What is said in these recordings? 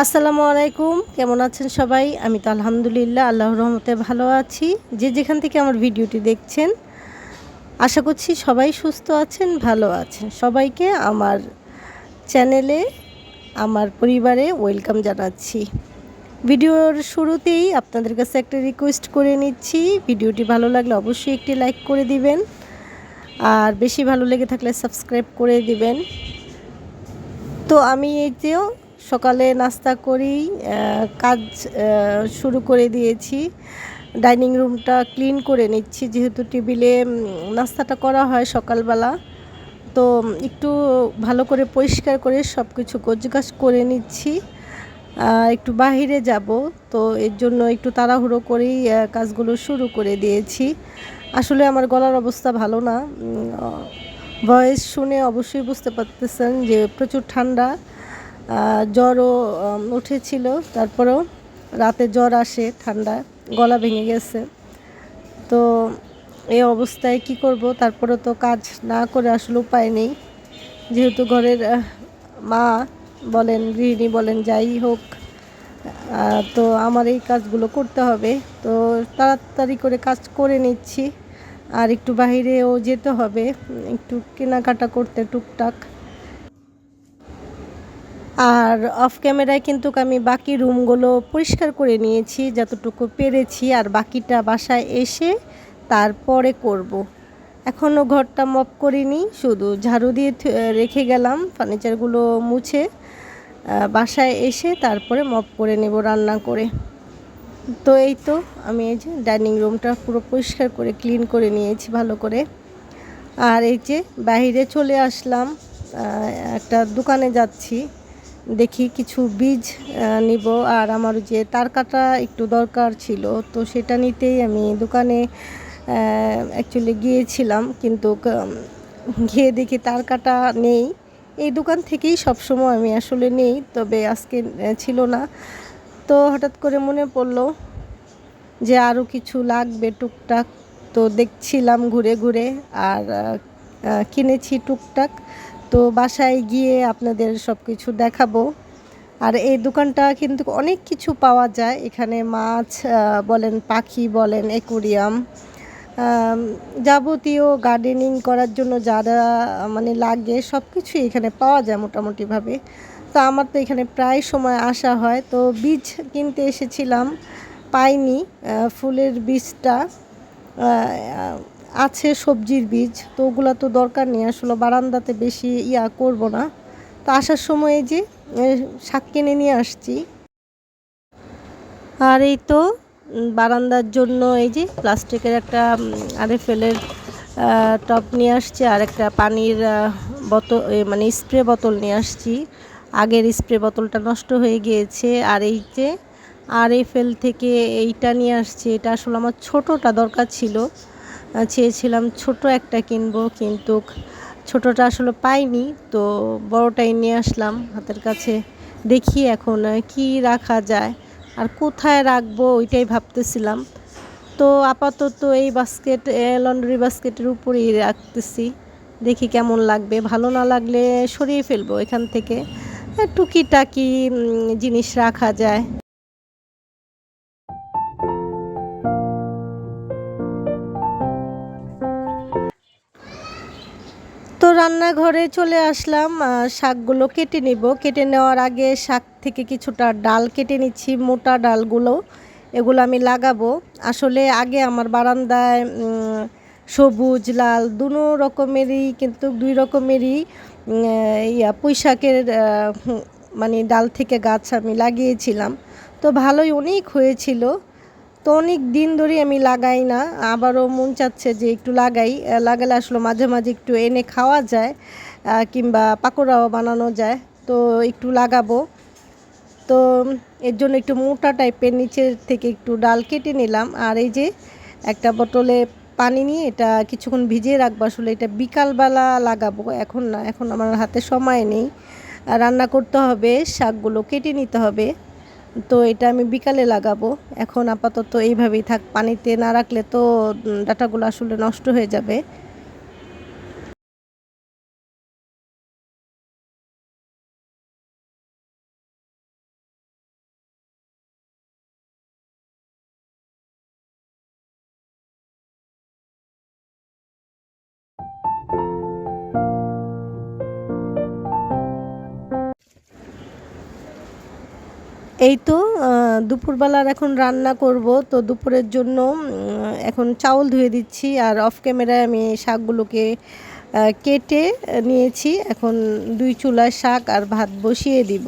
আসসালামু আলাইকুম। কেমন আছেন সবাই? আমি তো আলহামদুলিল্লাহ, আল্লাহর রহমতে ভালো আছি। যে যেখান থেকে আমার ভিডিওটি দেখছেন, আশা করছি সবাই সুস্থ আছেন, ভালো আছেন। সবাইকে আমার চ্যানেলে, আমার পরিবারে ওয়েলকাম জানাচ্ছি। ভিডিওর শুরুতেই আপনাদের কাছে একটা রিকোয়েস্ট করে নিচ্ছি। ভিডিওটি ভালো লাগলে অবশ্যই একটি লাইক করে দিবেন। আর বেশি ভালো লেগে থাকলে সাবস্ক্রাইব করে দিবেন। তো আমি এই যেও সকালে নাস্তা করেই কাজ শুরু করে দিয়েছি। ডাইনিং রুমটা ক্লিন করে নিচ্ছি, যেহেতু টেবিলে নাস্তাটা করা হয় সকালবেলা। তো একটু ভালো করে পরিষ্কার করে সব কিছু গোছগাছ করে নিচ্ছি। একটু বাহিরে যাব, তো এর জন্য একটু তাড়াহুড়ো করেই কাজগুলো শুরু করে দিয়েছি। আসলে আমার গলার অবস্থা ভালো না ভয়েস শুনে অবশ্যই বুঝতে পারতেছেন যে প্রচুর ঠান্ডা। জ্বরও উঠেছিল। তারপরেও রাতে জ্বর আসে, ঠান্ডা, গলা ভেঙে গেছে। তো এই অবস্থায় কি করব? তারপরে তো কাজ না করে আসলে উপায় নেই। যেহেতু ঘরের মা বলেন, গৃহিণী বলেন, যাই হোক তো আমার এই কাজগুলো করতে হবে। তো তাড়াতাড়ি করে কাজ করে নিচ্ছি। আর একটু বাহিরেও যেতে হবে। একটু কেনাকাটা করতে টুকটাক। আর অফ ক্যামেরায় কিন্তু আমি বাকি রুমগুলো পরিষ্কার করে নিয়েছি, যতটুকু পেরেছি, আর বাকিটা বাসায় এসে তারপরে করব। এখনও ঘরটা মপ করিনি, শুধু ঝাড়ু দিয়ে রেখে গেলাম ফার্নিচারগুলো মুছে বাসায় এসে তারপরে মপ করে নেব রান্না করে। তো এই তো, আমি এই যে ডাইনিং রুমটা পুরো পরিষ্কার করে ক্লিন করে নিয়েছি ভালো করে। আর এই যে বাহিরে চলে আসলাম একটা দোকানে যাচ্ছি। দেখি কিছু বীজ নিব। আর আমার যে তার কাটা একটু দরকার ছিল, তো সেটা নিতেই আমি দোকানে অ্যাকচুয়ালি গিয়েছিলাম, কিন্তু গিয়ে দেখি তার কাটা নেই। এই দোকান থেকেই সবসময় আমি আসলে নেই, তবে আজকে ছিল না। তো হঠাৎ করে মনে পড়ল যে আরও কিছু লাগবে টুকটাক। তো দেখছিলাম ঘুরে ঘুরে, আর কিনেছি টুকটাক। তো বাসায় গিয়ে আপনাদের সব কিছু দেখাবো। আর এই দোকানটা কিন্তু অনেক কিছু পাওয়া যায়। এখানে মাছ বলেন পাখি, বলেন একুরিয়াম যাবতীয় গার্ডেনিং করার জন্য যারা মানে লাগে সব কিছুই এখানে পাওয়া যায় মোটামুটিভাবে। তো আমার তো এখানে প্রায় সময় আসা হয়। তো বীজ কিনতে এসেছিলাম, পাইনি ফুলের বীজটা আছে সবজির বীজ, তো ওগুলো তো দরকার নেই, আসলে বারান্দাতে বেশি ইয়া করব না। তো আসার সময় যে শাক কিনে নিয়ে আসছি। আর এই তো বারান্দার জন্য এই যে প্লাস্টিকের একটা আরএফএলের টপ নিয়ে আসছি, আর একটা পানির বোতল মানে স্প্রে বোতল নিয়ে আসছি। আগের স্প্রে বোতলটা নষ্ট হয়ে গিয়েছে, আর এই যে আর এফএল থেকে এইটা নিয়ে আসছি, এটা আসলে আমার ছোটোটা দরকার ছিল। চেয়েছিলাম ছোট একটা কিনবো, কিন্তু ছোটটা আসলে পাইনি, তো বড়টাই নিয়ে আসলাম হাতের কাছে, দেখি এখন কি রাখা যায়, আর কোথায় রাখব ওইটাই ভাবতেছিলাম। তো আপাতত এই বাস্কেট লন্ড্রি বাস্কেটের উপরেই রাখতেছি, দেখি কেমন লাগবে, ভালো না লাগলে সরিয়ে ফেলব এখান থেকে টুকিটাকি জিনিস রাখা যায়। রান্নাঘরে চলে আসলাম। শাকগুলো কেটে নিব। কেটে নেওয়ার আগে শাক থেকে কিছুটা ডাল কেটে নিচ্ছি, মোটা ডালগুলো। এগুলো আমি লাগাবো। আসলে আগে আমার বারান্দায় সবুজ, লাল দুনো রকমেরই কিন্তু দুই রকমেরই ইয়া পুঁই শাকের মানে ডাল থেকে গাছ আমি লাগিয়েছিলাম। তো ভালোই অনেক হয়েছিল। তো অনেক দিন ধরেই আমি লাগাই না, আবারও মন চাচ্ছে যে একটু লাগাই। লাগালে আসলে মাঝে মাঝে একটু এনে খাওয়া যায় কিংবা পাকোড়াও বানানো যায়, তো একটু লাগাবো। তো এর জন্য একটু মোটা টাইপের নিচের থেকে একটু ডাল কেটে নিলাম। আর এই যে একটা বোতলে পানি নিয়ে এটা কিছুক্ষণ ভিজিয়ে রাখব। আসলে এটা বিকালবেলা লাগাবো, এখন না, এখন আমার হাতে সময় নেই। রান্না করতে হবে, শাকগুলো কেটে নিতে হবে। তো এটা আমি বিকালে লাগাবো। এখন আপাতত এইভাবেই থাক, পানিতে না রাখলে তো ডাটাগুলো আসলে নষ্ট হয়ে যাবে। এই তো দুপুরবেলার এখন রান্না করব, তো দুপুরের জন্য এখন চাউল ধুয়ে দিচ্ছি আর অফ ক্যামেরায় আমি শাকগুলোকে কেটে নিয়েছি। এখন দুই চুলায় শাক আর ভাত বসিয়ে দিব।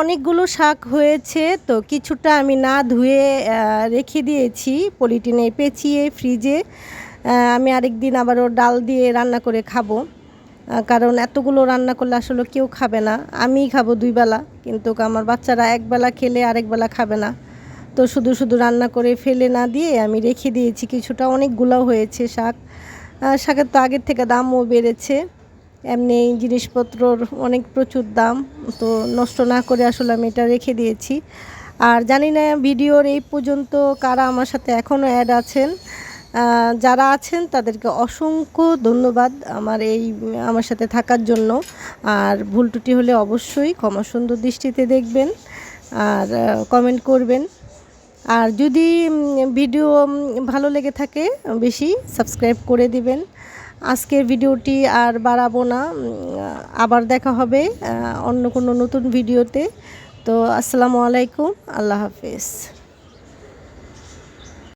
অনেকগুলো শাক হয়েছে, তো কিছুটা আমি না ধুয়ে রেখে দিয়েছি। পলিটিনে পেঁচিয়ে ফ্রিজে আমি আরেক দিন আবারও ডাল দিয়ে রান্না করে খাব। কারণ এতগুলো রান্না করলে আসলে কেউ খাবে না। আমিই খাব দুই বেলা, কিন্তু আমার বাচ্চারা একবেলা খেলে আরেক বেলা খাবে না। তো শুধু শুধু রান্না করে ফেলে না দিয়ে আমি রেখে দিয়েছি। কিছুটা অনেকগুলো হয়েছে শাক। শাকের তো আগের থেকে দামও বেড়েছে। এমনি জিনিসপত্রর অনেক প্রচুর দাম, তো নষ্ট না করে আসলে আমি এটা রেখে দিয়েছি। আর জানি না ভিডিওর এই পর্যন্ত কারা আমার সাথে এখনও অ্যাড আছেন যারা আছেন তাদেরকে অসংখ্য ধন্যবাদ আমার এই, আমার সাথে থাকার জন্য। আর ভুল ত্রুটি হলে অবশ্যই ক্ষমা সুন্দর দৃষ্টিতে দেখবেন আর কমেন্ট করবেন। আর যদি ভিডিও ভালো লেগে থাকে বেশি সাবস্ক্রাইব করে দিবেন। আজকের ভিডিওটি আর বাড়াবো না। আবার দেখা হবে অন্য কোনো নতুন ভিডিওতে। তো আসসালামু আলাইকুম, আল্লাহ হাফেজ।